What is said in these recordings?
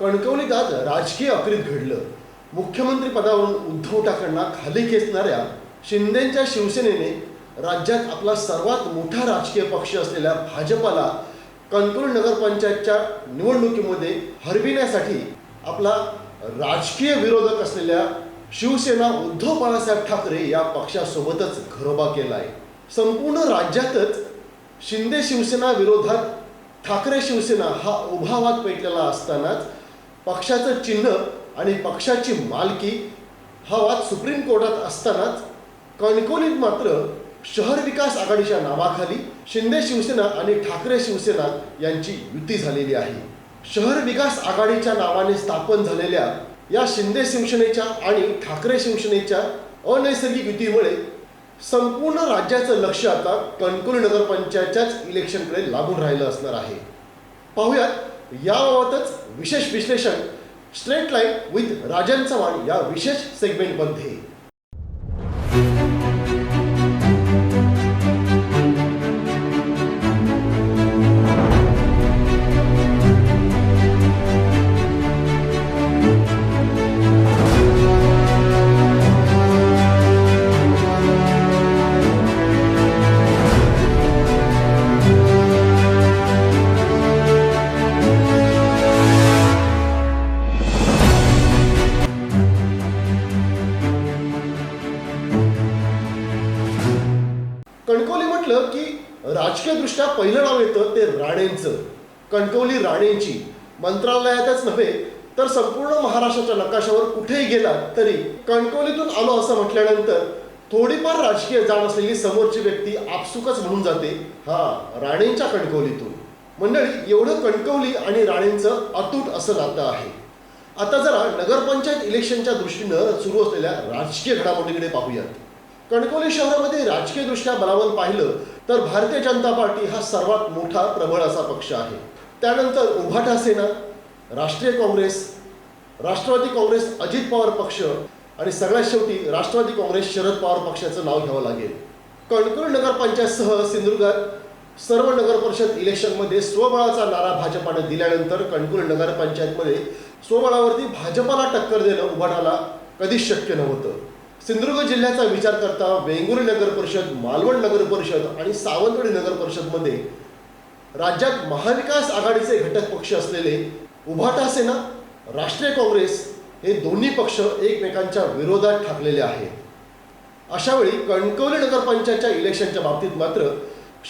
कणकवलीत आज राजकीय अक्रीत घडलं. मुख्यमंत्री पदावरून उद्धव ठाकरेंना खाली खेचणाऱ्या शिंदेच्या शिवसेनेने राज्यात आपला सर्वात मोठा राजकीय पक्ष असलेल्या भाजपाला कणकवली नगरपंचायतच्या निवडणुकीमध्ये हरविण्यासाठी आपला राजकीय विरोधक असलेल्या शिवसेना उद्धव बाळासाहेब ठाकरे या पक्षासोबतच घरोबा केला आहे संपूर्ण राज्यातच शिंदे शिवसेना विरोधात ठाकरे शिवसेना हा उभावाद पेटलेला असतानाच पक्षाचं चिन्ह आणि पक्षाची मालकी हा वाद सुप्रीम कोर्टात असतानाच कणकोलीत मात्र शहर विकास आघाडीच्या नावाखाली शिंदे शिवसेना आणि ठाकरे शिवसेना यांची युती झालेली आहे. शहर विकास आघाडीच्या नावाने स्थापन झालेल्या या शिंदे शिवसेनेच्या आणि ठाकरे शिवसेनेच्या अनैसर्गिक युतीमुळे संपूर्ण राज्याचं लक्ष आता कणकोली नगरपंचायतच्याच इलेक्शनकडे लागून राहिलं असणार आहे. पाहुयात याबाबतच विशेष विश्लेषण straight line with Rajan Chavan या विशेष सेगमेंटमध्ये राजकीयदृष्ट्या पहिलं नाव येतं ते राणेंचं. कणकवली राणेंची. मंत्रालयातच नव्हे तर संपूर्ण महाराष्ट्राच्या नकाशावर कुठेही गेला तरी कणकवलीतून आलो असं म्हटल्यानंतर थोडीफार राजकीय जाण असलेली समोरची व्यक्ती आपसुकच म्हणून जाते हा राणेंच्या कणकवलीतून. मंडळी एवढं कणकवली आणि राणेंचं अतूट असं नातं आहे. आता जरा नगरपंचायत इलेक्शनच्या दृष्टीनं सुरू असलेल्या राजकीय घडामोडीकडे पाहूयात. कणकवली शहरामध्ये राजकीयदृष्ट्या बलावल पाहिलं तर भारतीय जनता पार्टी हा सर्वात मोठा प्रबळ असा पक्ष आहे. त्यानंतर उभाटा सेना राष्ट्रीय काँग्रेस राष्ट्रवादी काँग्रेस अजित पवार पक्ष आणि सगळ्यात शेवटी राष्ट्रवादी काँग्रेस शरद पवार पक्षाचं नाव घ्यावं लागेल. कणकवली नगरपंचायतसह सिंधुदुर्गात सर्व नगरपरिषद इलेक्शनमध्ये स्वबळाचा नारा भाजपाने दिल्यानंतर कणकवली नगरपंचायतमध्ये स्वबळावरती भाजपाला टक्कर देणं उभाटाला कधीच शक्य नव्हतं. सिंधुदुर्ग जिल्ह्याचा विचार करता वेंगुर्ले नगर परिषद मालवण नगर परिषद आणि सावंतवाडी नगर परिषदमध्ये राज्यात महाविकास आघाडीचे घटक पक्ष असलेले उभाटा सेना राष्ट्रीय काँग्रेस हे दोन्ही पक्ष एकमेकांच्या विरोधात ठाकलेले आहेत. अशा वेळी कणकवली नगरपंचायतच्या इलेक्शनच्या बाबतीत मात्र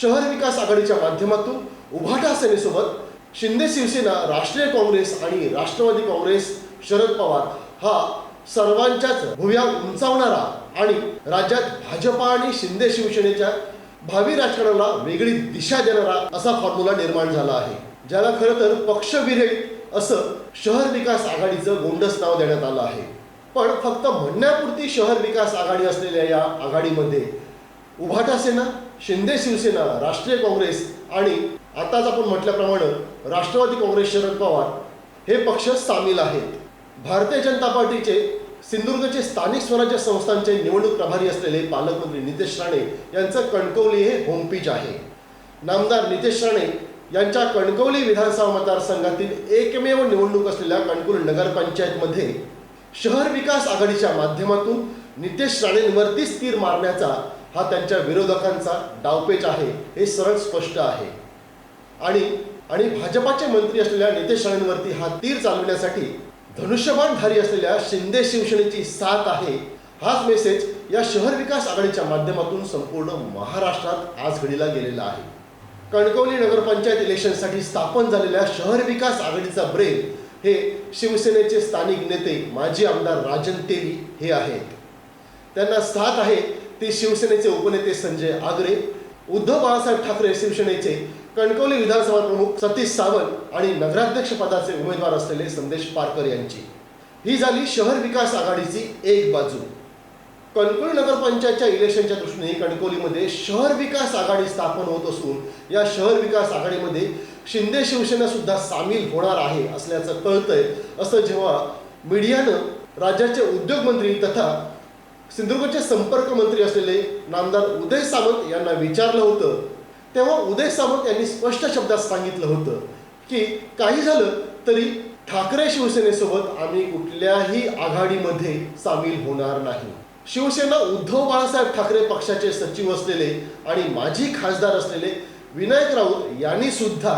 शहर विकास आघाडीच्या माध्यमातून उभाटा सेनेसोबत शिंदे शिवसेना राष्ट्रीय काँग्रेस आणि राष्ट्रवादी काँग्रेस शरद पवार हा सर्वांच्याच भुव्या उंचावणारा आणि राज्यात भाजपा आणि शिंदे शिवसेनेच्या भावी राजकारणाला वेगळी दिशा देणारा असा फॉर्म्युला निर्माण झाला आहे. ज्याला खरं तर पक्षविरहित असं शहर विकास आघाडीचं गोंडस नाव देण्यात आलं आहे. पण फक्त म्हणण्यापुरती शहर विकास आघाडी असलेल्या या आघाडीमध्ये उभाटा सेना शिंदे शिवसेना राष्ट्रीय काँग्रेस आणि आताच आपण म्हटल्याप्रमाणे राष्ट्रवादी काँग्रेस शरद पवार हे पक्ष सामील आहेत. भारतीय जनता पार्टीचे सिंधुदुर्गचे स्थानिक स्वराज्य संस्थांचे निवडणूक प्रभारी असलेले पालकमंत्री नितेश राणे यांचं कणकवली हे होमपीच आहे. नामदार नितेश राणे यांच्या कणकवली विधानसभा मतदारसंघातील एकमेव निवडणूक असलेल्या कणकवली नगरपंचायतमध्ये शहर विकास आघाडीच्या माध्यमातून नितेश राणेंवरतीच तीर मारण्याचा हा त्यांच्या विरोधकांचा डावपेच आहे हे सरळ स्पष्ट आहे. आणि आणि भाजपाचे मंत्री असलेल्या नितेश राणेंवरती हा तीर चालवण्यासाठी धनुष्यबाणधारी असलेल्या शिंदे शिवसेनेची साथ आहे. हाच मेसेज या शहर विकास आघाडीच्या माध्यमातून संपूर्ण महाराष्ट्रात आज घडीला गेलेला आहे. कणकवली नगरपंचायत इलेक्शनसाठी स्थापन झालेल्या शहर विकास आघाडीचा ब्रेन हे शिवसेनेचे स्थानिक नेते माजी आमदार राजन तेली हे आहेत. त्यांना साथ आहे ते शिवसेनेचे उपनेते संजय आगरे उद्धव बाळासाहेब ठाकरे शिवसेनेचे कणकवली विधानसभा प्रमुख सतीश सावंत आणि नगराध्यक्ष पदाचे उमेदवार असलेले संदेश पारकर यांची. ही झाली शहर विकास आघाडीची एक बाजू. कणकवली नगरपंचायतच्या इलेक्शनच्या दृष्टीने कणकवलीमध्ये शहर विकास आघाडी स्थापन होत असून या शहर विकास आघाडीमध्ये शिंदे शिवसेना सुद्धा सामील होणार आहे असल्याचं कळतंय असं जेव्हा मीडियानं राज्याचे उद्योगमंत्री तथा सिंधुदुर्गचे संपर्क मंत्री असलेले नामदार उदय सावंत यांना विचारलं होतं तेव्हा उदय सामंत यांनी स्पष्ट शब्दात सांगितलं होतं की काही झालं तरी ठाकरे शिवसेनेसोबत आम्ही कुठल्याही आघाडीमध्ये सामील होणार नाही. शिवसेना उद्धव बाळासाहेब ठाकरे पक्षाचे सचिव असलेले आणि माजी खासदार असलेले विनायक राऊत यांनी सुद्धा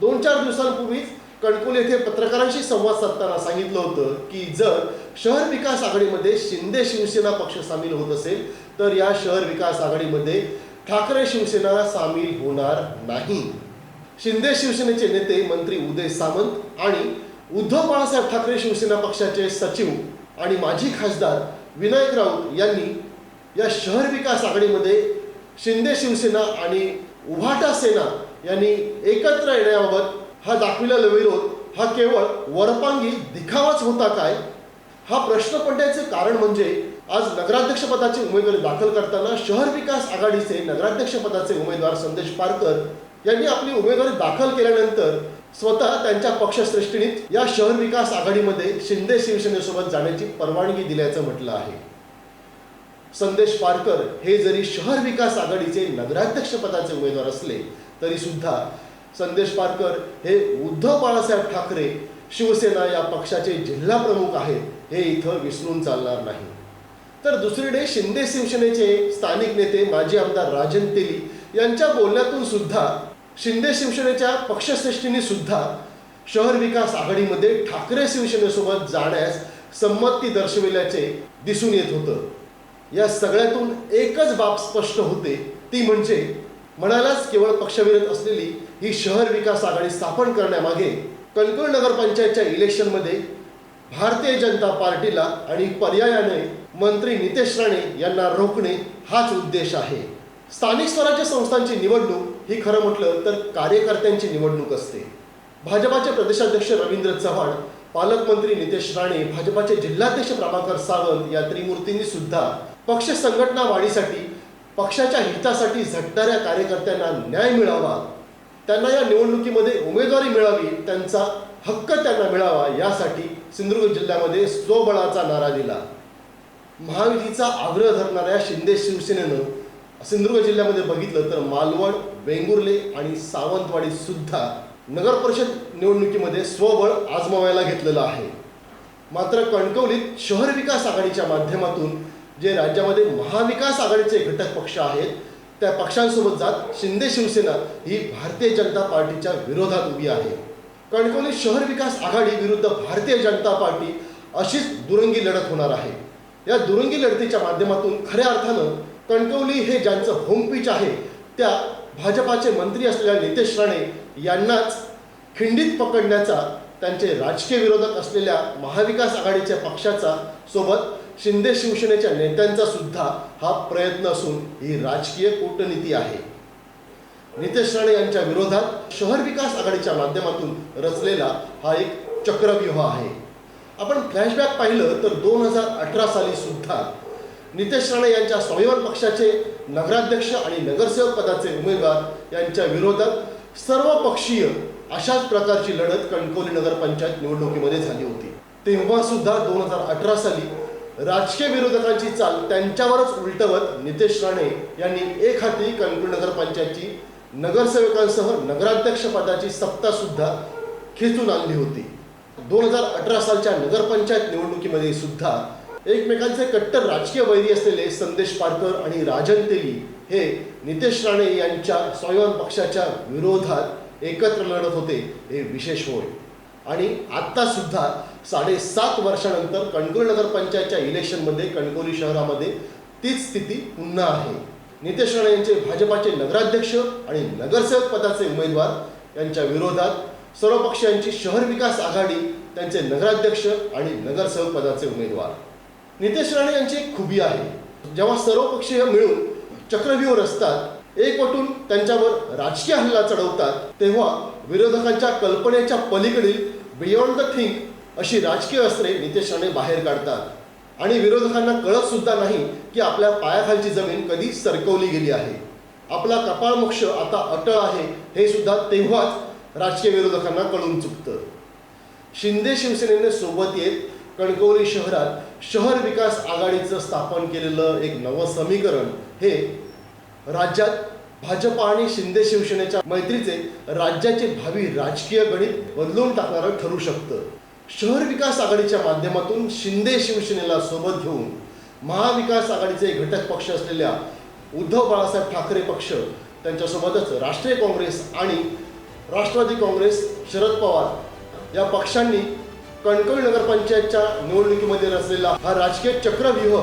दोन चार दिवसांपूर्वीच कणकवली येथे पत्रकारांशी संवाद साधताना सांगितलं होतं की जर शहर विकास आघाडीमध्ये शिंदे शिवसेना पक्ष सामील होत असेल तर या शहर विकास आघाडीमध्ये ठाकरे शिवसेना सामील होणार नाही. शिंदे शिवसेनेचे नेते मंत्री उदय सामंत आणि उद्धव बाळासाहेब ठाकरे शिवसेना पक्षाचे सचिव आणि माजी खासदार विनायक राऊत यांनी या शहर विकास आघाडीमध्ये शिंदे शिवसेना आणि उभाटा सेना यांनी एकत्र येण्याबाबत हा दाखविलेला विरोध हा केवळ वरपांगी दिखावाच होता काय? हा प्रश्न पडण्याचे कारण म्हणजे आज नगराध्यक्षपदाची उमेदवारी दाखल करताना शहर विकास आघाडीचे नगराध्यक्षपदाचे उमेदवार संदेश पारकर यांनी आपली उमेदवारी दाखल केल्यानंतर स्वतः त्यांच्या पक्षश्रेष्ठीनीत या शहर विकास आघाडीमध्ये शिंदे शिवसेनेसोबत जाण्याची परवानगी दिल्याचं म्हटलं आहे. संदेश पारकर हे जरी शहर विकास आघाडीचे नगराध्यक्षपदाचे उमेदवार असले तरी सुद्धा संदेश पारकर हे उद्धव बाळासाहेब ठाकरे शिवसेना या पक्षाचे जिल्हा प्रमुख आहेत हे इथं विसरून चालणार नाही तर दुसरीकडे शिंदे शिवसेनेचे स्थानिक नेते माजी आमदार राजन तेली यांच्या बोलण्यातून सुद्धा शिंदे शिवसेनेच्या पक्षश्रेष्ठींनी सुद्धा शहर विकास आघाडीमध्ये ठाकरे शिवसेनेसोबत जाण्यास संमती दर्शविल्याचे दिसून येत होतं. या सगळ्यातून एकच बाब स्पष्ट होते ती म्हणजे म्हणालाच केवळ पक्षविरत असलेली ही शहर विकास आघाडी स्थापन करण्यामागे कणकवली नगरपंचायतच्या इलेक्शनमध्ये भारतीय जनता पार्टीला आणि पर्यायाने मंत्री नितेश राणे यांना रोखणे हाच उद्देश आहे. स्थानिक स्वराज्य संस्थांची निवडणूक ही खरं म्हटलं तर कार्यकर्त्यांची निवडणूक असते. भाजपाचे प्रदेशाध्यक्ष रवींद्र चव्हाण पालकमंत्री नितेश राणे भाजपाचे जिल्हाध्यक्ष प्रभाकर सावंत या त्रिमूर्तींनी सुद्धा पक्ष संघटना वाढीसाठी पक्षाच्या हितासाठी झटणाऱ्या कार्यकर्त्यांना न्याय मिळावा. त्यांना या निवडणुकीमध्ये उमेदवारी मिळावी त्यांचा हक्क त्यांना मिळावा यासाठी सिंधुदुर्ग जिल्ह्यामध्ये स्वबळाचा नारा दिला. महायुतीचा आग्रह धरणाऱ्या शिंदे शिवसेनेनं सिंधुदुर्ग जिल्ह्यामध्ये बघितलं तर मालवण वेंगुर्ले आणि सावंतवाडी सुद्धा नगर परिषद निवडणुकीमध्ये स्वबळ आजमावायला घेतलेलं आहे. मात्र कणकवलीत शहर विकास आघाडीच्या माध्यमातून जे राज्यामध्ये महाविकास आघाडीचे घटक पक्ष आहेत त्या पक्षांसोबत जात शिंदे शिवसेना ही भारतीय जनता पार्टीच्या विरोधात उभी आहे. कणकवली शहर विकास आघाडी विरुद्ध भारतीय जनता पार्टी अशीच दुरंगी लढत होणार आहे. या दुरंगी लढतीच्या माध्यमातून खऱ्या अर्थानं कणकवली हे ज्यांचं होम पिच आहे त्या भाजपाचे मंत्री असलेल्या नितेश राणे यांनाच खिंडीत पकडण्याचा त्यांचे राजकीय विरोधक असलेल्या महाविकास आघाडीच्या पक्षाचा सोबत शिंदे शिवसेनेच्या नेत्यांचा सुद्धा हा प्रयत्न असून ही राजकीय कूटनीती आहे. नितेश राणे यांच्या विरोधात शहर विकास आघाडीच्या माध्यमातून रचलेला हा एक चक्रव्यूह आहे. फ्लॅशबॅक पाहिलं तर दोन हजार अठरा साली सुद्धा नितेश राणे यांच्या स्वाभिमान पक्षाचे नगराध्यक्ष आणि नगरसेवक पदाचे उमेदवार यांच्या विरोधात सर्व पक्षीय अशाच प्रकारची लढत कणकवली नगरपंचायत निवडणुकीमध्ये झाली होती. तेव्हा सुद्धा दोन हजार अठरा साली राजकीय विरोधकांची चाल त्यांच्यावरच उलटवत नितेश राणे यांनी एक हाती कणकवली नगरपंचायतची नगरसेवकांसह नगराध्यक्ष पदाची सत्ता सुद्धा खेचून आणली होती. दोन हजार अठरा सालच्या नगरपंचायत निवडणुकीमध्ये सुद्धा एकमेकांचे कट्टर राजकीय वैरी असलेले संदेश पारकर आणि राजन तेली हे नितेश राणे यांच्या स्वाभिमान पक्षाच्या विरोधात एकत्र लढत होते हे विशेष होय. आणि आत्ता सुद्धा साडेसात वर्षानंतर कणकोली नगरपंचायतच्या इलेक्शनमध्ये कणकोली शहरामध्ये तीच स्थिती पुन्हा आहे. नितेश राणे यांचे भाजपाचे नगराध्यक्ष आणि नगरसेवक पदाचे उमेदवार यांच्या विरोधात सर्व पक्षांची शहर विकास आघाडी त्यांचे नगराध्यक्ष आणि नगरसेवक पदाचे उमेदवार. नितेश राणे यांची एक खुबी आहे. जेव्हा सर्व पक्षीय मिळून चक्रव्यूह रचतात एकवटून त्यांच्यावर राजकीय हल्ला चढवतात तेव्हा विरोधकांच्या कल्पनेच्या पलीकडील बियॉन्ड द थिंक अशी राजकीय अस्त्रे नितेश राणे बाहेर काढतात. आणि विरोधकांना कळत सुद्धा नाही की आपल्या पायाखालची जमीन कधी सरकवली गेली आहे. आपला कपाळमोक्ष आता अटळ आहे हे सुद्धा तेव्हाच राजकीय विरोधकांना कळून चुकतं. शिंदे शिवसेनेने सोबत येत कणकवली शहरात शहर विकास आघाडीचं स्थापन केलेलं एक नवं समीकरण. हे राज्यात भाजपा आणि शिंदे शिवसेनेच्या मैत्रीचे राज्याचे भावी राजकीय गणित बदलून टाकणारं ठरू शकतं. शहर विकास आघाडीच्या माध्यमातून शिंदे शिवसेनेला सोबत घेऊन महाविकास आघाडीचे घटक पक्ष असलेल्या उद्धव बाळासाहेब ठाकरे पक्ष त्यांच्यासोबतच राष्ट्रीय काँग्रेस आणि राष्ट्रवादी काँग्रेस शरद पवार या पक्षांनी कणकवली नगरपंचायतच्या निवडणुकीमध्ये रचलेला हा राजकीय चक्रव्यूह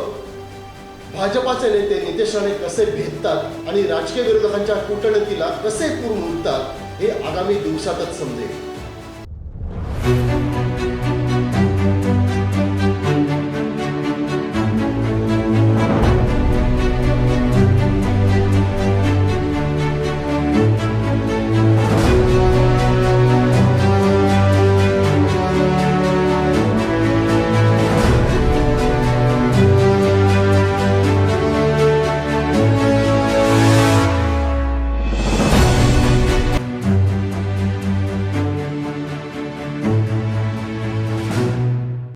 भाजपाचे नेते नितेश राणे कसे भेदतात आणि राजकीय विरोधकांच्या कूटनीतीला कसे पूर्ण उडतात हे आगामी दिवसातच समजेल.